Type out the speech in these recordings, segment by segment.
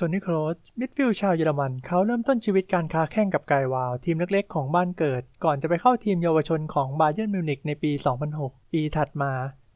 โทนี่โครสมิดฟิลด์ชาวเยอรมันเขาเริ่มต้นชีวิตการค้าแข่งกับไกวาว ทีมเล็กๆ ของบ้านเกิด ก่อนจะไปเข้าทีมเยาวชนของบาเยิร์นมิวนิกในปี 2006 ปีถัดมา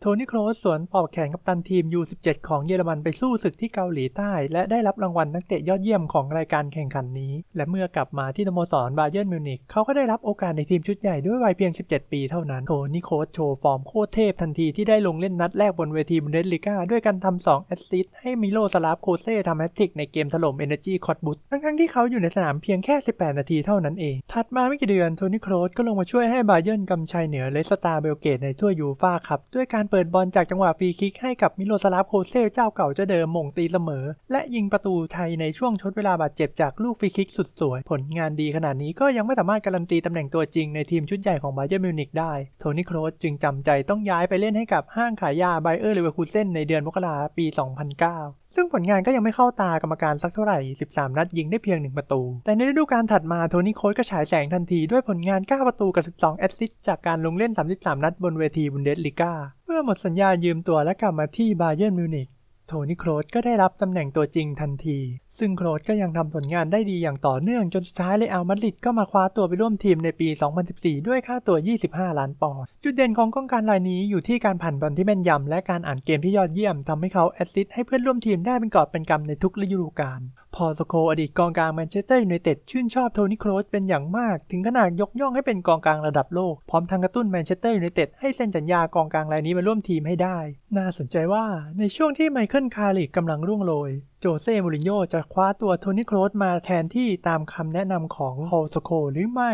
โทนี่โครสสวนปอบแขนกับตันทีม U17 ของเยอรมันไปสู้ศึกที่เกาหลีใต้ และได้รับรางวัลนักเตะยอดเยี่ยมของรายการแข่งขันนี้ และเมื่อกลับมาที่สโมสรบาเยิร์นมิวนิกเขาก็ได้รับโอกาสในทีมชุดใหญ่ด้วยวัยเพียง 17 ปีเท่านั้น โทนี่โครสโชว์ฟอร์มโคตรเทพทันทีที่ได้ลงเล่นนัดแรกบนเวทีบุนเดสลิก้าด้วยการทำ 2 แอสซิสต์ให้มิโลสลาฟโคเซ่ทำแฮตทริกในเกมถล่ม Energy c o t b u t ทั้งๆที่เขาอยู่ในสนามเพียงแค่ 18 นาทีเท่านั้นเอง ถัดมาไม่กี่เดือนโทนี่โครสก็ลงมาช่วยให้บาเยิร์นกำชัยเหนือเลสตาเบลเกตในถ้วยยูฟ่าครับด้วยการเปิดบอลจากจังหวะฟรีคิกให้กับมิโลสลาฟโคเซ่เจ้าเก่าเจ้าเดิมมงตีเสมอ และยิงประตูไทยในช่วงชดเวลาบาดเจ็บจากลูกฟรีคิกสุดสวย ผลงานดีขนาดนี้ก็ยังไม่สามารถการันตีตำแหน่งตัวจริงในทีมชุดใหญ่ของบาเยอร์มิวนิกได้ โทนี่โครสจึงจำใจต้องย้ายไปเล่นให้กับห้างขายยาไบเออร์เลเวอร์คูเซนในเดือนมกราปี 2009 ซึ่งผลงานก็ยังไม่เข้าตากรรมการสักเท่าไหร่ 13 นัดยิงได้เพียง 1 ประตู แต่ในฤดูกาลถัดมาโทนี่โค้ชก็ฉายแสงทันทีด้วยผลงาน 9 ประตูกับ 12 แอสซิสต์จากการลงเล่น 33 นัดบนเวทีบุนเดสลิก้าเมื่อหมดสัญญายืมตัวและกลับมาที่บาเยิร์นมิวนิก โทนี่โครสก็ได้รับตำแหน่งตัวจริงทันที ซึ่งโครสก็ยังทำผลงานได้ดีอย่างต่อเนื่องจนสุดท้ายเรอัลมาดริดก็มาคว้าตัวไปร่วมทีมในปี 2014 ด้วยค่าตัว 25 ล้านปอนด์ จุดเด่นของกองการรายนี้อยู่ที่การผ่านบอลที่แม่นยำและการอ่านเกมที่ยอดเยี่ยมทำให้เขาแอสซิสต์ให้เพื่อนร่วมทีมได้เป็นกอบเป็นกำในทุกฤดูกาล พอสโคอดีตกองกลางแมนเชสเตอร์ยูไนเต็ดชื่นชอบโทนี่โครสเป็นอย่างมาก ถึงขนาดยกย่องให้เป็นกองกลางระดับโลก พร้อมทางกระตุ้นแมนเชสเตอร์ยูไนเต็ดให้เซ็นสัญญากองกลางรายนี้มาร่วมทีมให้ได้ น่าสนใจว่าในช่วงที่ไมเคิลคาริกกำลังร่วงโรยโจเซ่มูรินโญ่จะคว้าตัวโทนี่โครสมาแทนที่ตามคำแนะนำของพอลสโคหรือไม่